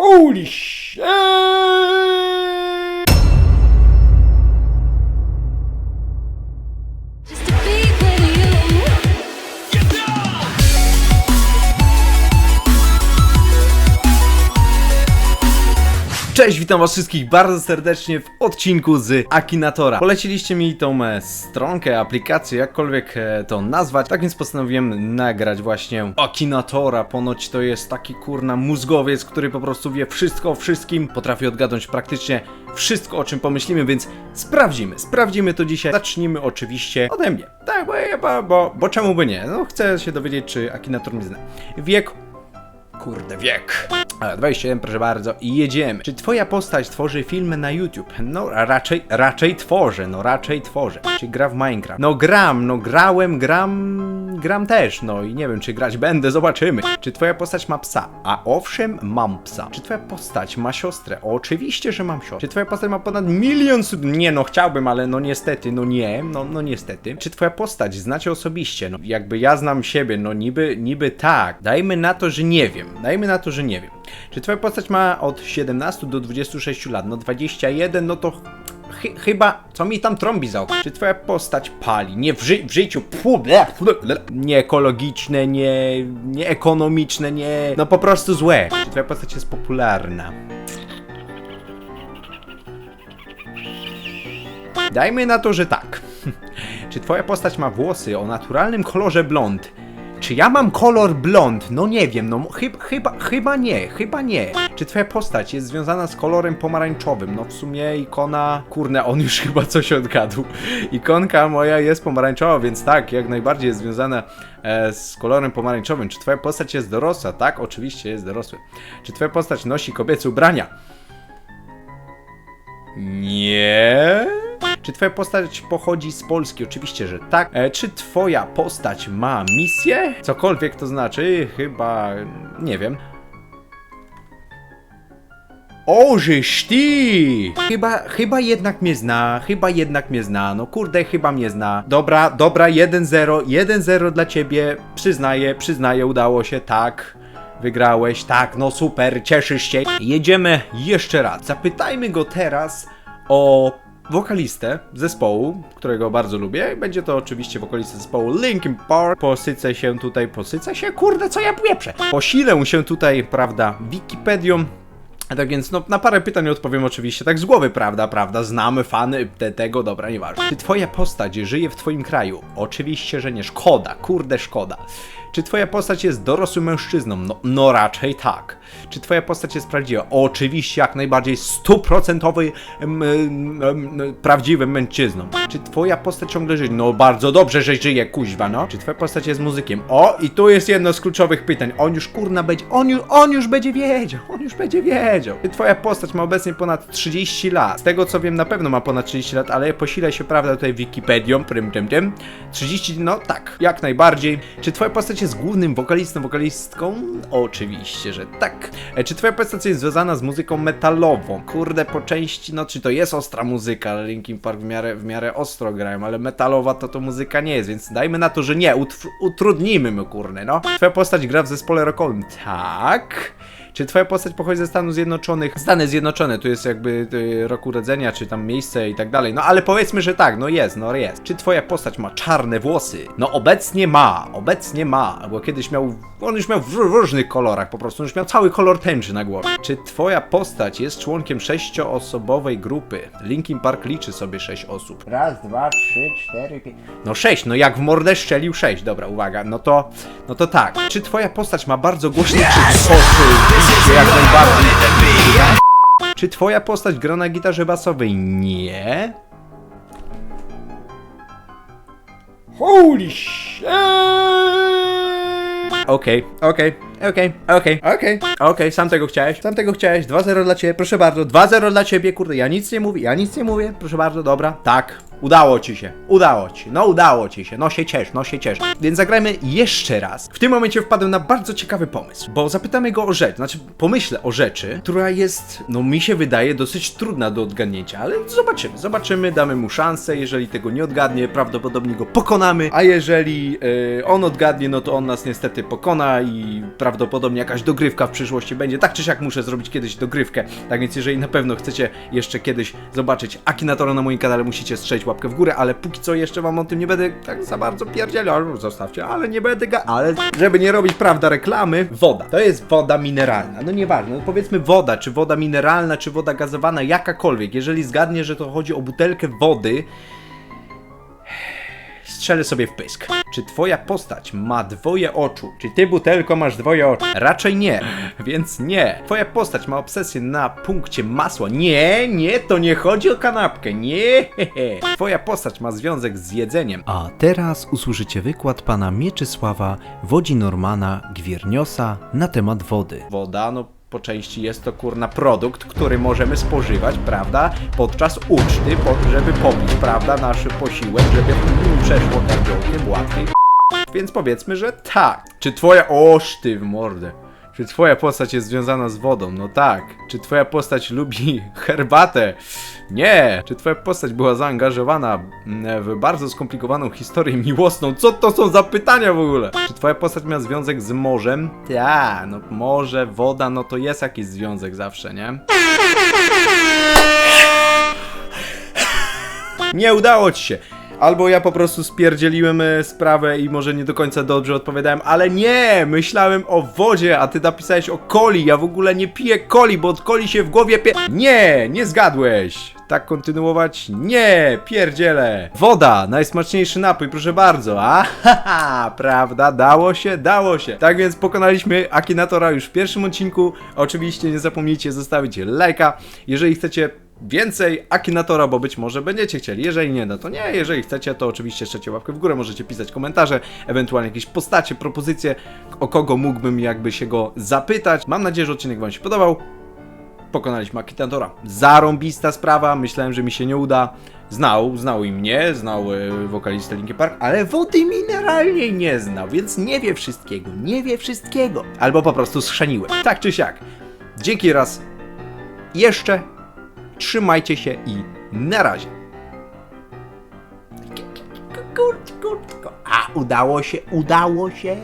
Holy shit! Cześć, witam was wszystkich bardzo serdecznie w odcinku z Akinatora. Poleciliście mi tą e, stronkę, aplikację, jakkolwiek e, to nazwać, tak więc postanowiłem nagrać właśnie Akinatora. Ponoć to jest taki kurna mózgowiec, który po prostu wie wszystko o wszystkim, potrafi odgadnąć praktycznie wszystko o czym pomyślimy, więc sprawdzimy, sprawdzimy to dzisiaj. Zacznijmy oczywiście ode mnie. Tak, bo, bo, bo, bo czemu by nie? No chcę się dowiedzieć, czy Akinator mnie zna. Wiek Kurde, wiek. Ale 27, proszę bardzo, i jedziemy. Czy twoja postać tworzy filmy na YouTube? No, raczej, raczej tworzę, no raczej tworzę. Czy gra w Minecraft? No gram, no grałem, gram, gram też, no i nie wiem, czy grać będę, zobaczymy. Czy twoja postać ma psa? A owszem, mam psa. Czy twoja postać ma siostrę? Oczywiście, że mam siostrę. Czy twoja postać ma ponad milion sub... Nie, no chciałbym, ale no niestety, no nie, no, no niestety. Czy twoja postać znacie osobiście? No jakby ja znam siebie, no niby, niby tak. Dajmy na to, że nie wiem. Dajmy na to, że nie wiem. Czy twoja postać ma od 17 do 26 lat? No 21, no to chy, chyba, co mi tam trąbi za oko? Czy twoja postać pali? Nie w, ży w życiu, Pfu, ble, ble, ble. nie ekologiczne, nie, nie ekonomiczne, nie, no po prostu złe. Czy twoja postać jest popularna? Dajmy na to, że tak. Czy twoja postać ma włosy o naturalnym kolorze blond? Czy ja mam kolor blond? No nie wiem, no chyba, chyba, chyba nie, chyba nie. Czy twoja postać jest związana z kolorem pomarańczowym? No w sumie ikona, kurne, on już chyba coś odgadł. Ikonka moja jest pomarańczowa, więc tak, jak najbardziej jest związana e, z kolorem pomarańczowym. Czy twoja postać jest dorosła? Tak, oczywiście jest dorosły. Czy twoja postać nosi kobiece ubrania? Nie. Czy twoja postać pochodzi z Polski? Oczywiście, że tak. E, czy twoja postać ma misję? Cokolwiek to znaczy, chyba nie wiem. Ożyś ty! Chyba, chyba jednak mnie zna, chyba jednak mnie zna, no kurde, chyba mnie zna. Dobra, dobra, 1-0, 1-0 dla ciebie, przyznaję, przyznaję, udało się, tak. Wygrałeś, tak, no super, cieszysz się. Jedziemy jeszcze raz. Zapytajmy go teraz o wokalistę zespołu, którego bardzo lubię. Będzie to oczywiście wokalista zespołu Linkin Park. Posycę się tutaj, posycę się, kurde, co ja pieprzę. Posilę się tutaj, prawda, Wikipedią. Tak więc, no, na parę pytań odpowiem oczywiście tak z głowy, prawda, prawda, znamy fany te, tego, dobra, nieważne. Czy twoja postać żyje w twoim kraju? Oczywiście, że nie, szkoda, kurde, szkoda. Czy twoja postać jest dorosłym mężczyzną? No, no raczej tak. Czy twoja postać jest prawdziwa? Oczywiście, jak najbardziej stuprocentowy, prawdziwym mężczyzną. Czy twoja postać ciągle żyje? No bardzo dobrze, że żyje, kuźwa, no. Czy twoja postać jest muzykiem? O, i tu jest jedno z kluczowych pytań. On już, kurna, będzie, on już, on już będzie wiedział, on już będzie wiedział. Czy twoja postać ma obecnie ponad 30 lat? Z tego co wiem, na pewno ma ponad 30 lat, ale posilę się, prawda, tutaj Wikipedią, prym, tym, tym. 30, no tak, jak najbardziej. Czy twoja postać jest głównym wokalistą, wokalistką? Oczywiście, że tak. E, czy twoja postać jest związana z muzyką metalową? Kurde, po części, no czy to jest ostra muzyka? Linkin Park w miarę, w miarę ostro grają, ale metalowa to to muzyka nie jest, więc dajmy na to, że nie, utr- utrudnijmy mu, kurny, no. Twoja postać gra w zespole rockowym? Tak. Czy twoja postać pochodzi ze Stanów Zjednoczonych? Stany Zjednoczone, tu jest jakby y, rok urodzenia, czy tam miejsce i tak dalej. No ale powiedzmy, że tak, no jest, no jest. Czy twoja postać ma czarne włosy? No obecnie ma, obecnie ma, bo kiedyś miał, on już miał w różnych kolorach po prostu, on już miał cały kolor tęczy na głowie. Czy twoja postać jest członkiem sześcioosobowej grupy? Linkin Park liczy sobie sześć osób. Raz, dwa, trzy, cztery, pięć. No sześć, no jak w mordę szczelił sześć, dobra, uwaga, no to, no to tak. Czy twoja postać ma bardzo głośny krzyk? Oczywiście, jak najbardziej. Czy twoja postać gra na gitarze basowej? Nie. Holy shit! Okej, okej, okej, okej, okej, okej, sam tego chciałeś, sam tego chciałeś, 2-0 dla ciebie, proszę bardzo, 2-0 dla ciebie, kurde, ja nic nie mówię, ja nic nie mówię, proszę bardzo, dobra, tak, Udało ci się, udało ci, no udało ci się, no się ciesz, no się ciesz. Więc zagrajmy jeszcze raz. W tym momencie wpadłem na bardzo ciekawy pomysł, bo zapytamy go o rzecz, znaczy pomyślę o rzeczy, która jest, no mi się wydaje, dosyć trudna do odgadnięcia, ale zobaczymy, zobaczymy, damy mu szansę, jeżeli tego nie odgadnie, prawdopodobnie go pokonamy, a jeżeli e, on odgadnie, no to on nas niestety pokona i prawdopodobnie jakaś dogrywka w przyszłości będzie. Tak czy siak muszę zrobić kiedyś dogrywkę, tak więc jeżeli na pewno chcecie jeszcze kiedyś zobaczyć Akinatora na moim kanale, musicie strzelić łapkę w górę, ale póki co jeszcze wam o tym nie będę tak za bardzo pierdzielał, zostawcie, ale nie będę ga... ale żeby nie robić, prawda, reklamy, woda. To jest woda mineralna, no nieważne, no powiedzmy woda, czy woda mineralna, czy woda gazowana, jakakolwiek, jeżeli zgadnie, że to chodzi o butelkę wody, strzelę sobie w pysk. Czy twoja postać ma dwoje oczu? Czy ty, butelko, masz dwoje oczu? Raczej nie, więc nie. Twoja postać ma obsesję na punkcie masła? Nie, nie, to nie chodzi o kanapkę, nie. Twoja postać ma związek z jedzeniem? A teraz usłyszycie wykład pana Mieczysława Wodzi-Normana Gwirniosa na temat wody. Woda, no po części jest to kurna produkt, który możemy spożywać, prawda, podczas uczty, po, żeby popić, prawda, nasz posiłek, żeby przeszło kardiolkiem łatwiej. Więc powiedzmy, że tak. Czy twoja... Oż ty w mordę. Czy twoja postać jest związana z wodą? No tak. Czy twoja postać lubi herbatę? Nie. Czy twoja postać była zaangażowana mm, w bardzo skomplikowaną historię miłosną? Co to są za pytania w ogóle? Czy twoja postać miała związek z morzem? Ta, no morze, woda, no to jest jakiś związek zawsze, nie? Nie udało ci się. Albo ja po prostu spierdzieliłem e, sprawę i może nie do końca dobrze odpowiadałem, ale nie! Myślałem o wodzie, a ty napisałeś o coli. Ja w ogóle nie piję coli, bo od coli się w głowie pie... Nie! Nie zgadłeś! Tak kontynuować? Nie! Pierdziele! Woda! Najsmaczniejszy napój, proszę bardzo. A haha, prawda? Dało się? Dało się. Tak więc pokonaliśmy Akinatora już w pierwszym odcinku. Oczywiście nie zapomnijcie zostawić lajka. Jeżeli chcecie więcej Akinatora, bo być może będziecie chcieli. Jeżeli nie, no to nie. Jeżeli chcecie, to oczywiście trzecie łapkę w górę, możecie pisać komentarze, ewentualnie jakieś postacie, propozycje, o kogo mógłbym jakby się go zapytać. Mam nadzieję, że odcinek Wam się podobał. Pokonaliśmy Akinatora. Zarąbista sprawa, myślałem, że mi się nie uda. Znał, znał i mnie, znał e, wokalistę Linkin Park, ale wody mineralnej nie znał, więc nie wie wszystkiego, nie wie wszystkiego. Albo po prostu schrzeniłem. Tak czy siak. Dzięki raz jeszcze Trzymajcie się i na razie. A, udało się, udało się.